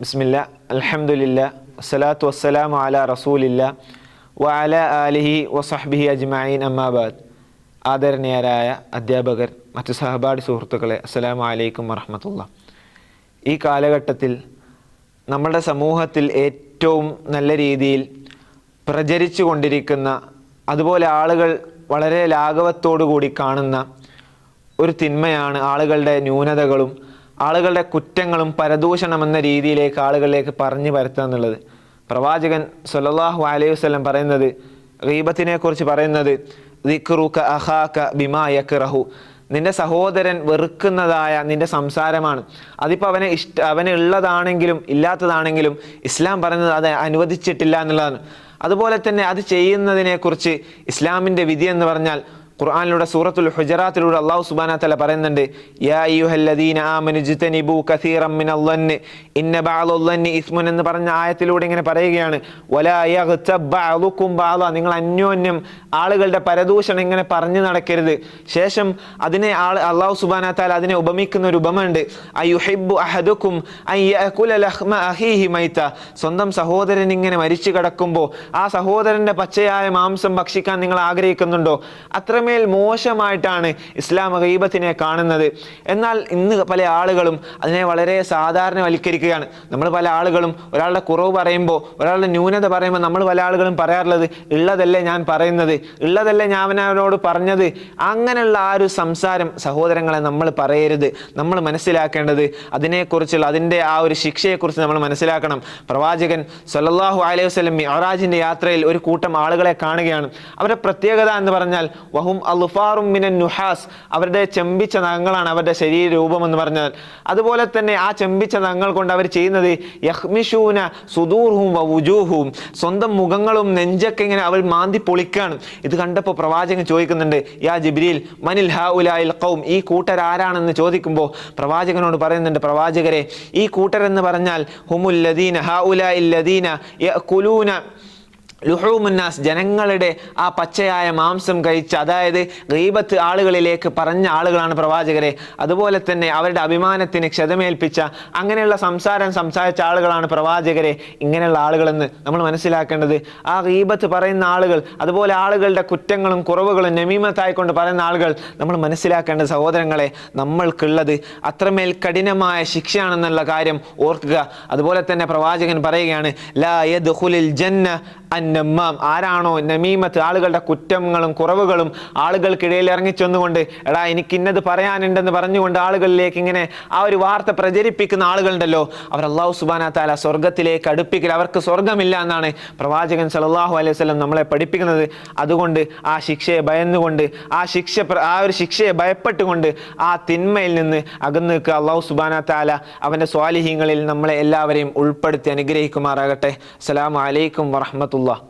ബിസ്മില്ല അലഹമുല്ല വസ്സലാത്തു വസ്സലാം അല റസൂലില്ല വ അല ആലിഹി വസഹ്ബിഹി അജ്മഈൻ അമ്മാബാദ് ആദരണീയരായ അധ്യാപകർ മറ്റ് സഹപാഠി സുഹൃത്തുക്കളെ അസ്സലാമു അലൈക്കും വറഹമത്തുള്ള. ഈ കാലഘട്ടത്തിൽ നമ്മുടെ സമൂഹത്തിൽ ഏറ്റവും നല്ല രീതിയിൽ പ്രചരിച്ചു കൊണ്ടിരിക്കുന്ന അതുപോലെ ആളുകൾ വളരെ ലാഘവത്തോടു കൂടി കാണുന്ന ഒരു തിന്മയാണ് ആളുകളുടെ ന്യൂനതകളും ആളുകളുടെ കുറ്റങ്ങളും പരദൂഷണം എന്ന രീതിയിലേക്ക് ആളുകളിലേക്ക് പറഞ്ഞു പരത്തുക എന്നുള്ളത്. പ്രവാചകൻ സല്ലല്ലാഹു അലൈഹി വസ്ലം പറയുന്നത് ഗീബത്തിനെ കുറിച്ച് പറയുന്നത് ദിക്റുക നിന്റെ സഹോദരൻ വെറുക്കുന്നതായ നിന്റെ സംസാരമാണ്. അതിപ്പോൾ അവനെ ഇഷ്ട അവന് ഉള്ളതാണെങ്കിലും ഇല്ലാത്തതാണെങ്കിലും ഇസ്ലാം പറയുന്നത് അത് അനുവദിച്ചിട്ടില്ല എന്നുള്ളതാണ്. അതുപോലെ തന്നെ അത് ചെയ്യുന്നതിനെക്കുറിച്ച് ഇസ്ലാമിന്റെ വിധി എന്ന് പറഞ്ഞാൽ ഖുർആനിലൂടെ സൂറത്തുൽ ഹുജറാത്തിലൂടെ അള്ളാഹു സുബാന തല പറയുന്നുണ്ട് യാ ഇന്ന ഇസ്മുൻ എന്ന് പറഞ്ഞ ആയത്തിലൂടെ ഇങ്ങനെ പറയുകയാണ് നിങ്ങൾ അന്യോന്യം ആളുകളുടെ പരദൂഷണം ഇങ്ങനെ പറഞ്ഞു നടക്കരുത്. ശേഷം അതിനെ ആൾ അള്ളാഹു സുബാന താല അതിനെ ഉപമിക്കുന്ന ഒരു ഉപമുണ്ട് സ്വന്തം സഹോദരൻ ഇങ്ങനെ മരിച്ചു കിടക്കുമ്പോൾ ആ സഹോദരന്റെ പച്ചയായ മാംസം ഭക്ഷിക്കാൻ നിങ്ങൾ ആഗ്രഹിക്കുന്നുണ്ടോ? അത്രമേൽ മോശമായിട്ടാണ് ഇസ്ലാം ഗീബത്തിനെ കാണുന്നത്. എന്നാൽ ഇന്ന് പല ആളുകളും അതിനെ വളരെ സാധാരണവൽക്കരിക്കുകയാണ്. നമ്മൾ പല ആളുകളും ഒരാളുടെ കുറവ് പറയുമ്പോൾ ഒരാളുടെ ന്യൂനത പറയുമ്പോൾ നമ്മൾ പല ആളുകളും പറയാറുള്ളത് ഉള്ളതല്ലേ ഞാൻ പറയുന്നത് ഉള്ളതല്ലേ ഞാൻ അവനോട് പറഞ്ഞത്? അങ്ങനെയുള്ള ആ ഒരു സംസാരം സഹോദരങ്ങളെ നമ്മൾ പറയരുത്. നമ്മൾ മനസ്സിലാക്കേണ്ടത് അതിനെക്കുറിച്ചുള്ള അതിന്റെ ആ ഒരു ശിക്ഷയെക്കുറിച്ച് നമ്മൾ മനസ്സിലാക്കണം. പ്രവാചകൻ സല്ലല്ലാഹു അലൈഹി വസല്ലം മിഅറാജിന്റെ യാത്രയിൽ ഒരു കൂട്ടം ആളുകളെ കാണുകയാണ്. അവരുടെ പ്രത്യേകത എന്ന് പറഞ്ഞാൽ വഹും അൽഫാറും മിനൻ നുഹാസ്. അവരുടെ ചെമ്പിച്ച നഖങ്ങളാണ് അവരുടെ ശരീര രൂപം എന്ന് പറഞ്ഞാൽ. അതുപോലെ തന്നെ ആ ചെമ്പിച്ച നഖങ്ങൾ കൊണ്ട് അവർ ചെയ്യുന്നത് യഹ്മിഷൂന സുദൂർഹും വവുജൂഹും സ്വന്തം മുഖങ്ങളും നെഞ്ചൊക്കെ ഇങ്ങനെ അവർ മാന്തി പൊളിക്കാണ്. ഇത് കണ്ടപ്പോൾ പ്രവാചകൻ ചോദിക്കുന്നുണ്ട് യാ ജിബ്രീൽ മനിൽ ഹാ ഉലായിൽ കൗം ഈ കൂട്ടരാരാണെന്ന് ചോദിക്കുമ്പോൾ പ്രവാചകനോട് പറയുന്നുണ്ട് പ്രവാചകരെ ഈ കൂട്ടരെന്ന് പറഞ്ഞാൽ ഹുമുല്ലദീന ഹ ഉലായിൽ ലദീന യഅ്കുലൂന ലുഹൂമുന്നാസ് ജനങ്ങളുടെ ആ പച്ചയായ മാംസം കഴിച്ച് അതായത് ഗീബത്ത് ആളുകളിലേക്ക് പറഞ്ഞ ആളുകളാണ് പ്രവാചകരെ. അതുപോലെ തന്നെ അവരുടെ അഭിമാനത്തിന് ക്ഷതമേൽപ്പിച്ച അങ്ങനെയുള്ള സംസാരം സംസാരിച്ച ആളുകളാണ് പ്രവാചകരെ. ഇങ്ങനെയുള്ള ആളുകളെന്ന് നമ്മൾ മനസ്സിലാക്കേണ്ടത് ആ ഗീബത്ത് പറയുന്ന ആളുകൾ അതുപോലെ ആളുകളുടെ കുറ്റങ്ങളും കുറവുകളും നമീമത്തായിക്കൊണ്ട് പറയുന്ന ആളുകൾ നമ്മൾ മനസ്സിലാക്കേണ്ട സഹോദരങ്ങളെ നമ്മൾക്കുള്ളത് അത്രമേൽ കഠിനമായ ശിക്ഷയാണെന്നുള്ള കാര്യം ഓർക്കുക. അതുപോലെ തന്നെ പ്രവാചകൻ പറയുകയാണ് ലാ ജന്ന അന്നമ്മാം. ആരാണോ നമീമത്ത് ആളുകളുടെ കുറ്റങ്ങളും കുറവുകളും ആളുകൾക്കിടയിൽ ഇറങ്ങിച്ചെന്നുകൊണ്ട് എടാ എനിക്ക് ഇന്നത് പറയാനുണ്ടെന്ന് പറഞ്ഞുകൊണ്ട് ആളുകളിലേക്ക് ഇങ്ങനെ ആ ഒരു വാർത്ത പ്രചരിപ്പിക്കുന്ന ആളുകളുണ്ടല്ലോ. അവർ അള്ളാഹു സുബാന താല സ്വർഗത്തിലേക്ക് അടുപ്പിക്കൽ. അവർക്ക് സ്വർഗമില്ല എന്നാണ് പ്രവാചകൻ സല്ലല്ലാഹു അലൈഹി വസല്ലം നമ്മളെ പഠിപ്പിക്കുന്നത്. അതുകൊണ്ട് ആ ശിക്ഷയെ ഭയന്നുകൊണ്ട് ആ ശിക്ഷ ആ ഒരു ശിക്ഷയെ ഭയപ്പെട്ടുകൊണ്ട് ആ തിന്മയിൽ നിന്ന് അകന്നു നിൽക്കുക അള്ളാഹു സുബാന താല അവന്റെ സ്വാലിഹ്യങ്ങളിൽ നമ്മളെ എല്ലാവരെയും ഉൾപ്പെടുത്തി അനുഗ്രഹിക്കുമാറാകട്ടെ. അസ്സലാമു അലൈക്കും rahmetullah.